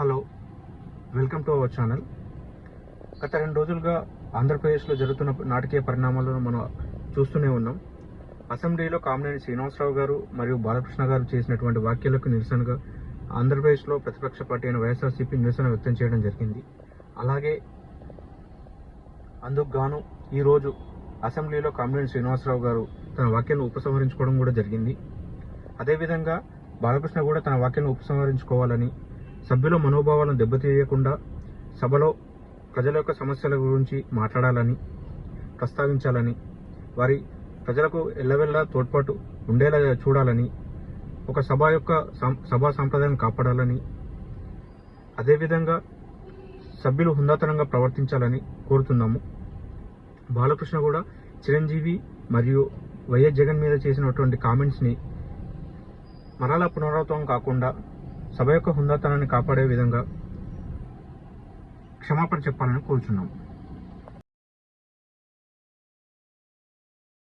Hello welcome to our channel. గత రెండు రోజులుగా ఆంధ్రప్రదేశ్లో జరుగుతున్న నాటకీయ పరిణామాలను మనం చూస్తూనే ఉన్నాం. అసెంబ్లీలో కామినేని శ్రీనివాసరావు గారు మరియు బాలకృష్ణ గారు చేసినటువంటి వ్యాఖ్యలకు నిరసనగా ఆంధ్రప్రదేశ్లో ప్రతిపక్ష పార్టీ అయిన వైఎస్ఆర్సీపీ నిరసన వ్యక్తం చేయడం జరిగింది. అలాగే అందుకు గాను ఈరోజు అసెంబ్లీలో కామినేని శ్రీనివాసరావు గారు తన వ్యాఖ్యలను ఉపసంహరించుకోవడం కూడా జరిగింది. అదేవిధంగా బాలకృష్ణ కూడా తన వ్యాఖ్యలను ఉపసంహరించుకోవాలని సభ్యుల మనోభావాలను దెబ్బతీయకుండా సభలో ప్రజల యొక్క సమస్యల గురించి మాట్లాడాలని ప్రస్తావించాలని వారి ప్రజలకు ఎల్లవెల్లా తోడ్పాటు ఉండేలా చూడాలని ఒక సభ యొక్క సభా సాంప్రదాయం కాపాడాలని అదేవిధంగా సభ్యులు హుందాతనంగా ప్రవర్తించాలని కోరుతున్నాము. బాలకృష్ణ కూడా చిరంజీవి మరియు వైఎస్ జగన్ మీద చేసినటువంటి కామెంట్స్ని మరలా పునరావృతం కాకుండా సభ యొక్క హుందాతనాన్ని కాపాడే విధంగా క్షమాపణ చెప్పాలని కోరుచున్నాం.